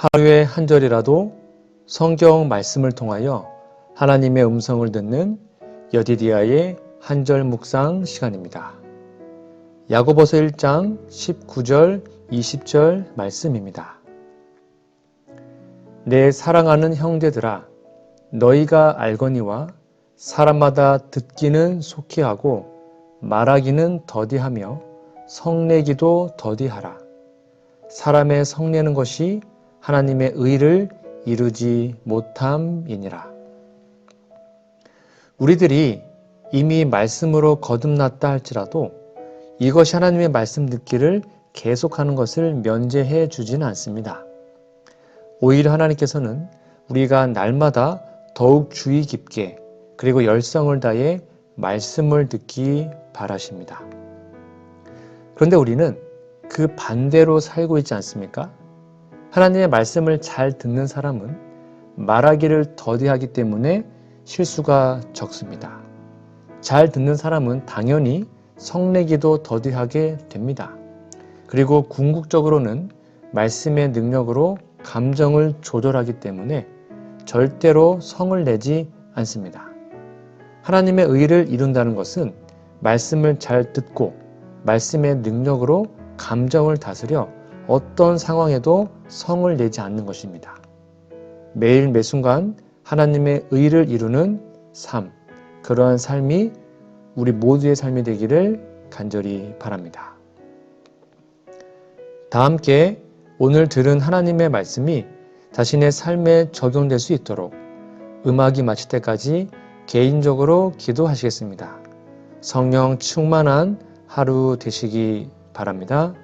하루에 한 절이라도 성경 말씀을 통하여 하나님의 음성을 듣는 여디디아의 한절 묵상 시간입니다. 야고보서 1장 19절 20절 말씀입니다. 내 사랑하는 형제들아 너희가 알거니와 사람마다 듣기는 속히 하고 말하기는 더디하며 성내기도 더디하라. 사람의 성내는 것이 하나님의 의를 이루지 못함이니라. 우리들이 이미 말씀으로 거듭났다 할지라도 이것이 하나님의 말씀 듣기를 계속하는 것을 면제해 주지는 않습니다. 오히려 하나님께서는 우리가 날마다 더욱 주의 깊게 그리고 열성을 다해 말씀을 듣기 바라십니다. 그런데 우리는 그 반대로 살고 있지 않습니까? 하나님의 말씀을 잘 듣는 사람은 말하기를 더디하기 때문에 실수가 적습니다. 잘 듣는 사람은 당연히 성내기도 더디하게 됩니다. 그리고 궁극적으로는 말씀의 능력으로 감정을 조절하기 때문에 절대로 성을 내지 않습니다. 하나님의 의를 이룬다는 것은 말씀을 잘 듣고 말씀의 능력으로 감정을 다스려 어떤 상황에도 성을 내지 않는 것입니다. 매일 매순간 하나님의 의를 이루는 삶, 그러한 삶이 우리 모두의 삶이 되기를 간절히 바랍니다. 다 함께 오늘 들은 하나님의 말씀이 자신의 삶에 적용될 수 있도록 음악이 마칠 때까지 개인적으로 기도하시겠습니다. 성령 충만한 하루 되시기 바랍니다.